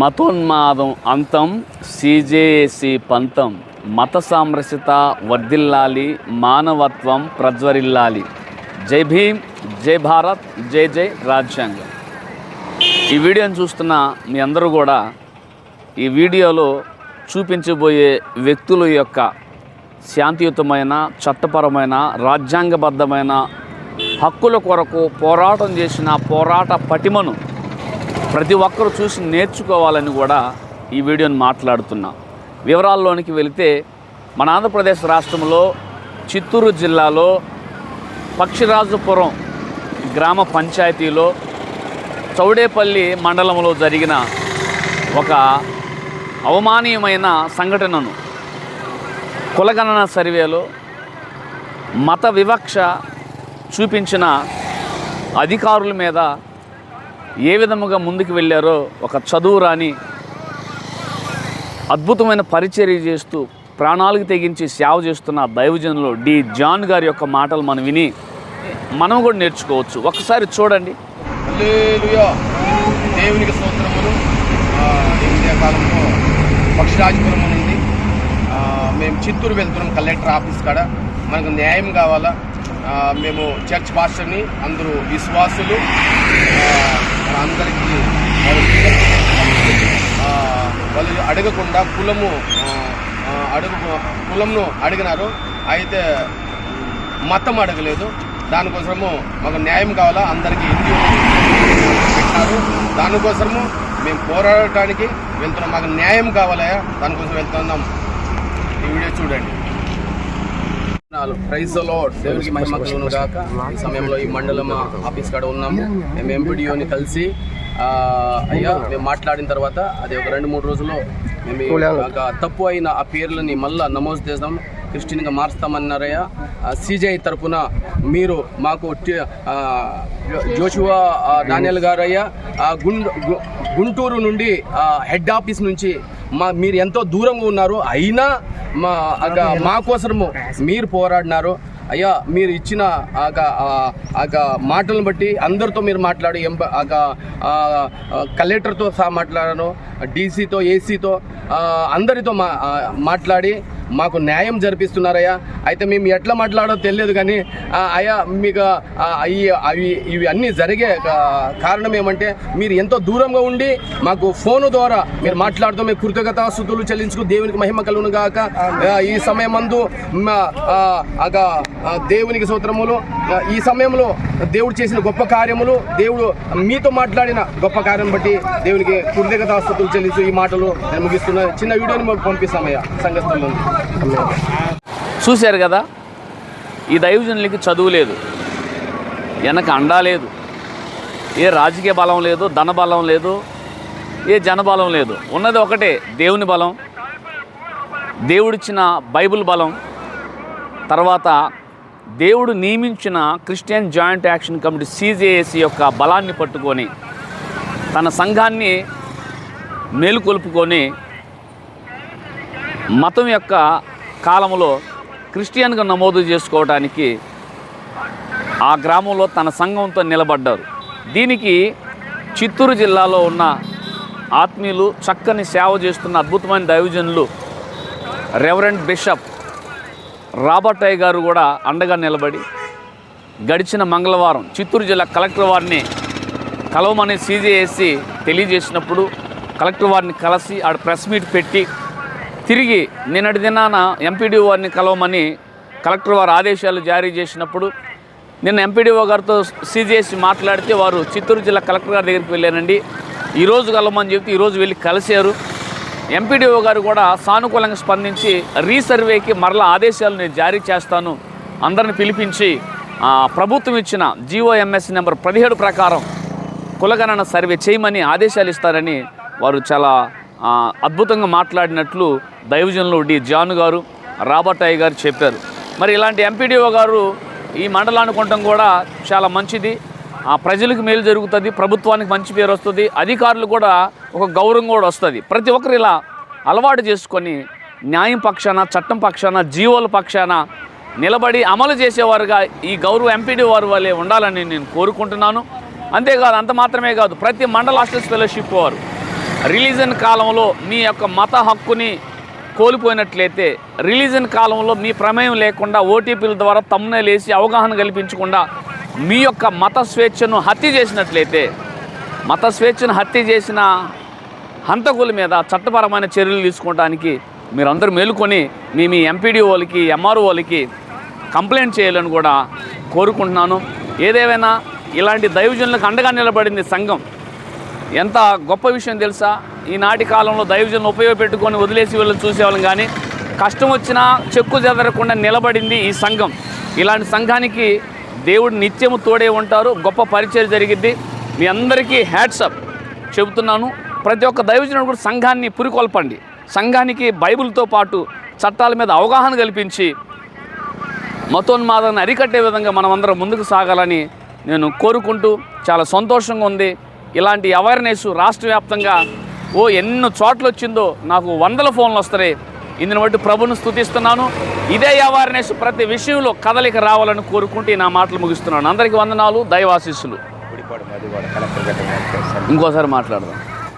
మతోన్మాదం అంతం సిజేఏసి పంతం. మత సామరస్యత వర్ధిల్లాలి మానవత్వం ప్రజ్వరిల్లాలి. జై భీమ్ జై భారత్ జై జై రాజ్యాంగం. ఈ వీడియోని చూస్తున్న మీ అందరూ కూడా ఈ వీడియోలో చూపించబోయే వ్యక్తుల యొక్క శాంతియుతమైన చట్టపరమైన రాజ్యాంగబద్ధమైన హక్కుల కొరకు పోరాటం చేసిన పోరాట పటిమను ప్రతి ఒక్కరూ చూసి నేర్చుకోవాలని కూడా ఈ వీడియోని మాట్లాడుతున్నా. వివరాల్లోనికి వెళితే మన ఆంధ్రప్రదేశ్ రాష్ట్రంలో చిత్తూరు జిల్లాలో పక్షిరాజుపురం గ్రామ పంచాయతీలో చౌడేపల్లి మండలంలో జరిగిన ఒక అవమానీయమైన సంఘటనను కులగణన సర్వేలో మత వివక్ష చూపించిన అధికారుల మీద ఏ విధముగా ముందుకు వెళ్ళారో ఒక చదువు రాని అద్భుతమైన పరిచర్య చేస్తూ ప్రాణాలకు తెగించి సేవ చేస్తున్న దైవజనులు డి జాన్ గారి యొక్క మాటలు మనం విని మనం కూడా నేర్చుకోవచ్చు. ఒకసారి చూడండి. దేవునికి స్తోత్రములు. ఆ, పక్షిరాజపురం ఉంది మేము చిత్తూరు వెళ్తున్నాం కలెక్టర్ ఆఫీస్ కాడ. మనకు న్యాయం కావాలా? మేము చర్చ్ పాస్టర్ని అందరూ విశ్వాసులు. అందరికీ వాళ్ళు వాళ్ళు అడగకుండా కులము అడుగు కులంను అడిగినారు. అయితే మతం అడగలేదు. దానికోసము మాకు న్యాయం కావాలా? అందరికీ ఇంటి పెట్టినారు. దానికోసము మేము పోరాడటానికి వెళ్తున్నాం. మాకు న్యాయం కావాలా దానికోసం వెళ్తున్నాం. ఈ వీడియో చూడండి. ప్రైజ్లో దేవునికి మహిమ కలుగును గాక. ఈ సమయంలో ఈ మండలం ఆఫీస్ కాడ ఉన్నాము. మేము ఎంపీడీఓని కలిసి అయ్యా మేము మాట్లాడిన తర్వాత అది ఒక రెండు మూడు రోజుల్లో మేము తప్పు అయిన ఆ పేర్లని మళ్ళా నమోదు చేస్తాం క్రిస్టియన్గా మారుస్తామన్నారయ్యా. సిజై తరపున మీరు మాకు జోషువా డానియల్ గారు అయ్యా ఆ, గుండు గు- గుంటూరు నుండి హెడ్ ఆఫీస్ నుంచి మా మీరు ఎంతో దూరంగా ఉన్నారు. అయినా మా అగ మా కోసము మీరు పోరాడినారు. అయ్యా మీరు ఇచ్చిన ఆగ ఆగ మాటలను బట్టి అందరితో మీరు మాట్లాడి ఆ, కలెక్టర్తో సహా మాట్లాడాను డీసీతో ఏసీతో అందరితో మా మాట్లాడి మాకు న్యాయం జరిపిస్తున్నారయ్యా. అయితే మేము ఎట్లా మాట్లాడో తెలియదు కానీ అయ్యా మీకు అవి ఇవి అన్నీ జరిగే కారణం ఏమంటే మీరు ఎంతో దూరంగా ఉండి మాకు ఫోను ద్వారా మీరు మాట్లాడుతూ మీ కృతజ్ఞత స్థుతులు చెల్లించుకు దేవునికి మహిమ కలుగును గాక. ఈ సమయమందు మా, దేవునికి సూత్రములు ఈ సమయంలో దేవుడు చేసిన గొప్ప కార్యములు దేవుడు మీతో మాట్లాడిన గొప్ప కార్యం బట్టి దేవునికి కృతజ్ఞత స్థుతులు చెల్లించు ఈ మాటలు నేను ముగిస్తున్నా. చిన్న వీడియోని మాకు పంపిస్తామయ్యా సంఘస్థల్లో చూశారు కదా ఈ దైవజనులకి చదువు లేదు వెనక అండా లేదు ఏ రాజకీయ బలం లేదు ధన బలం లేదు ఏ జనబలం లేదు. ఉన్నది ఒకటే దేవుని బలం దేవుడిచ్చిన బైబిల్ బలం తర్వాత దేవుడు నియమించిన Christian joint action committee CJAC యొక్క బలాన్ని పట్టుకొని తన సంఘాన్ని మేలుకొల్పుకొని మతం యొక్క కాలంలో క్రిస్టియన్గా నమోదు చేసుకోవడానికి ఆ గ్రామంలో తన సంఘంతో నిలబడ్డారు. దీనికి చిత్తూరు జిల్లాలో ఉన్న ఆత్మీయులు చక్కని సేవ చేస్తున్న అద్భుతమైన దైవజనులు రెవరెండ్ బిషప్ రాబర్టయ్య గారు కూడా అండగా నిలబడి గడిచిన మంగళవారం చిత్తూరు జిల్లా కలెక్టర్ వారిని కలవమని సీజేఎస్సి తెలియజేసినప్పుడు కలెక్టర్ వారిని కలిసి ఆడ ప్రెస్ మీట్ పెట్టి తిరిగి నిన్నటి దినాన ఎంపీడీఓ వారిని కలవమని కలెక్టర్ వారు ఆదేశాలు జారీ చేసినప్పుడు నిన్న ఎంపీడీఓ గారితో సీజేసి మాట్లాడితే వారు చిత్తూరు జిల్లా కలెక్టర్ గారి దగ్గరికి వెళ్ళానండి ఈరోజు కలవమని చెప్తే ఈరోజు వెళ్ళి కలిశారు. ఎంపీడీఓ గారు కూడా సానుకూలంగా స్పందించి రీసర్వేకి మరలా ఆదేశాలు నేను జారీ చేస్తాను. అందరిని పిలిపించి ప్రభుత్వం ఇచ్చిన జీఓఎంఎస్ నెంబర్ పదిహేడు ప్రకారం కులగణన సర్వే చేయమని ఆదేశాలు ఇస్తారని వారు చాలా అద్భుతంగా మాట్లాడినట్లు దైవజనులు డి. జాన్ గారు రాబర్ట్ గారు చెప్పారు. మరి ఇలాంటి ఎంపీడీఓ గారు ఈ మండలానికి ఉండటం కూడా చాలా మంచిది. ప్రజలకు మేలు జరుగుతుంది ప్రభుత్వానికి మంచి పేరు వస్తుంది అధికారులు కూడా ఒక గౌరవం కూడా వస్తుంది. ప్రతి ఒక్కరు ఇలా అలవాటు చేసుకొని న్యాయం పక్షాన చట్టం పక్షాన జీవోల పక్షాన నిలబడి అమలు చేసేవారుగా ఈ గౌరవ ఎంపీడీ వారు వాళ్ళే ఉండాలని నేను కోరుకుంటున్నాను. అంతేకాదు అంత మాత్రమే కాదు ప్రతి మండల హాస్టల్స్ ఫెలోషిప్ వారు రిలీజన్ కాలంలో మీ యొక్క మత హక్కుని కోల్పోయినట్లయితే రిలీజన్ కాలంలో మీ ప్రమేయం లేకుండా ఓటీపీల ద్వారా తమ్మునేలు వేసి అవగాహన కల్పించకుండా మీ యొక్క మత స్వేచ్ఛను హత్య చేసినట్లయితే మత స్వేచ్ఛను హత్య చేసిన హంతకుల మీద చట్టపరమైన చర్యలు తీసుకోవడానికి మీరందరూ మేలుకొని మీ మీ ఎంపీడీ వాళ్ళకి ఎంఆర్ఓ వాళ్ళకి కంప్లైంట్ చేయాలని కూడా కోరుకుంటున్నాను. ఏదేమైనా ఇలాంటి దైవజనులకు అండగా నిలబడింది సంఘం ఎంత గొప్ప విషయం తెలుసా? ఈనాటి కాలంలో దైవజనులు ఉపయోగపెట్టుకొని వదిలేసి వెళ్ళి చూసేవాళ్ళం కానీ కష్టం వచ్చినా చెక్కు చెదరకుండా నిలబడింది ఈ సంఘం. ఇలాంటి సంఘానికి దేవుడు నిత్యము తోడే ఉంటారు గొప్ప పరిచయం జరిగింది మీ అందరికీ హ్యాట్సప్ చెబుతున్నాను ప్రతి ఒక్క దైవజనుడు కూడా సంఘాన్ని పురికొల్పండి. సంఘానికి బైబిల్తో పాటు చట్టాల మీద అవగాహన కల్పించి మతోన్మాదాన్ని అరికట్టే విధంగా మనమందరం ముందుకు సాగాలని నేను కోరుకుంటూ చాలా సంతోషంగా ఉంది. ఇలాంటి అవేర్నెస్ రాష్ట్ర వ్యాప్తంగా ఓ ఎన్నో చోట్ల వచ్చిందో నాకు వందల ఫోన్లు వస్తాయి. ఇందుని బట్టి ప్రభుని స్థుతిస్తున్నాను. ఇదే అవేర్నెస్ ప్రతి విషయంలో కదలిక రావాలని కోరుకుంటూ నా మాటలు ముగిస్తున్నాను. అందరికీ వందనాలు దైవాశీస్సులు. ఇంకోసారి మాట్లాడదాం.